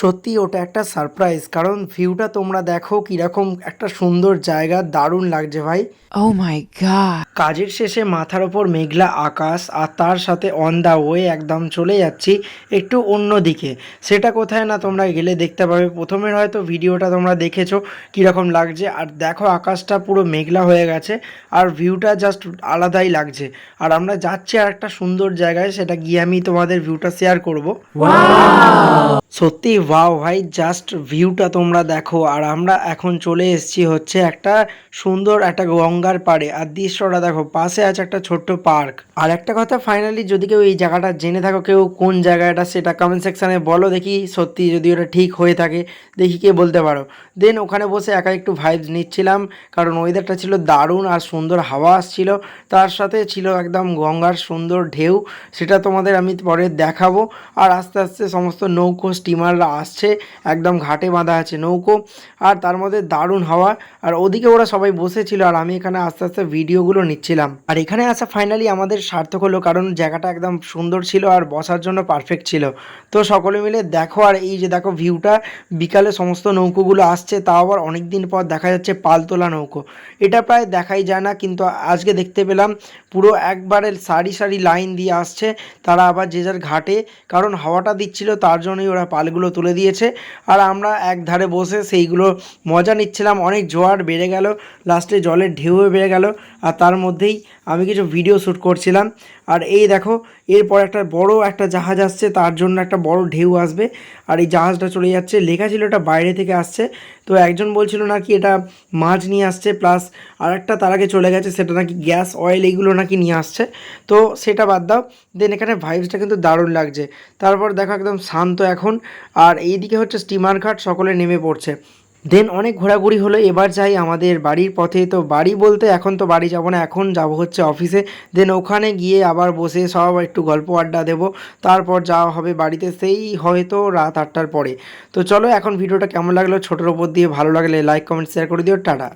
সত্যি ওটা একটা সারপ্রাইজ কারণ ভিউটা তোমরা দেখো কীরকম একটা সুন্দর জায়গা দারুণ লাগছে ভাই। ও মাই god. কাজের শেষে মাথার ওপর মেঘলা আকাশ আর তার সাথে অন দ্য ওয়ে একদম চলে যাচ্ছি একটু অন্য দিকে। সেটা কোথায় না তোমরা গেলে দেখতে পাবে। প্রথমের হয়তো ভিডিওটা তোমরা দেখেছ কীরকম লাগছে। আর দেখো আকাশটা পুরো মেঘলা হয়ে গেছে আর ভিউটা জাস্ট আলাদাই লাগছে। আর আমরা যাচ্ছি আর একটা সুন্দর জায়গায় সেটা গিয়ে আমি তোমাদের ভিউটা শেয়ার করব। সত্যি, ওয়াও ভাই, জাস্ট ভিউটা তোমরা দেখো। আর আমরা এখন চলে এসেছি হচ্ছে একটা সুন্দর একটা গঙ্গার পাড়ে। আর দৃশ্যটা দেখো, পাশে আছে একটা ছোট্ট পার্ক। আর একটা কথা ফাইনালি যদি কেউ এই জায়গাটা জেনে থাকো, কেউ কোন জায়গাটা, সেটা কমেন্ট সেকশানে বলো দেখি। সত্যি, যদি ওটা ঠিক হয়ে থাকে, দেখি কে বলতে পারো। দেন ওখানে বসে একা একটু ভাইবস নিচ্ছিলাম, কারণ ওয়েদারটা ছিল দারুণ আর সুন্দর হাওয়া আসছিল। তার সাথে ছিল একদম গঙ্গার সুন্দর ঢেউ, সেটা তোমাদের আমি পরে দেখাবো। আর আস্তে আস্তে সমস্ত নৌকো স্টিমাররা আসছে, একদম ঘাটে বাঁধা আছে নৌকো, আর তার মধ্যে দারুণ হাওয়া। আর ওদিকে ওরা সবাই বসেছিল, আর আমি এখানে আস্তে আস্তে ভিডিওগুলো নিচ্ছিলাম। আর এখানে আসা ফাইনালি আমাদের সার্থক হলো, কারণ জায়গাটা একদম সুন্দর ছিল আর বসার জন্য পারফেক্ট ছিল। তো সকলে মিলে দেখো, আর এই যে দেখো ভিউটা বিকালে সমস্ত নৌকোগুলো আসছে, তাও আবার অনেক দিন পর দেখা যাচ্ছে পালতোলা নৌকো। এটা প্রায় দেখাই যায় না, কিন্তু আজকে দেখতে পেলাম, পুরো একবারে সারি সারি লাইন দিয়ে আসছে, তারা আবার যে যার ঘাটে, কারণ হাওয়াটা দিচ্ছিল, তার জন্যই ওরা পালগুলো তুলে দিয়েছে। আর আমরা এক ধারে বসে সেইগুলো মজা নিচ্ছিলাম। অনেক জোয়ার বেড়ে গেল, লাস্টে জলের ঢেউ বেড়ে গেল, আর তার মধ্যেই আমি কিছু ভিডিও শ্যুট করছিলাম। আর এই দেখো, এরপর একটা বড় একটা জাহাজ আসছে, তার জন্য একটা বড় ঢেউ আসবে। আর এই জাহাজটা চলে যাচ্ছে, লেখা ছিল এটা বাইরে থেকে আসছে। তো একজন বলছিল নাকি এটা মাছ নিয়ে আসছে প্লাস আর একটা তার আগে চলে গেছে, সেটা নাকি গ্যাস অয়েল এইগুলো নাকি নিয়ে আসছে। তো সেটা বাদ দাও। দেন এখানে ভাইবসটা কিন্তু দারুণ লাগছে। তারপর দেখো একদম শান্ত এখন। আর এইদিকে হচ্ছে স্টিমার ঘাট, সকলে নেমে পড়ছে। দেন অনেক ঘোরাঘুরি হলো, এবার যাই আমাদের বাড়ির পথে। তো বাড়ি বলতে এখন তো বাড়ি যাব না, এখন যাব হচ্ছে অফিসে দেন ওখানে গিয়ে আবার বসে সব একটু গল্প আড্ডা দেব। তারপর যাওয়া হবে বাড়িতে, সেই হয়তো রাত আটটার পরে। তো চলো এখন ভিডিওটা কেমন লাগল, ছোটোর ওপর দিয়ে ভালো লাগলে লাইক কমেন্ট শেয়ার করে দিও, টাটা।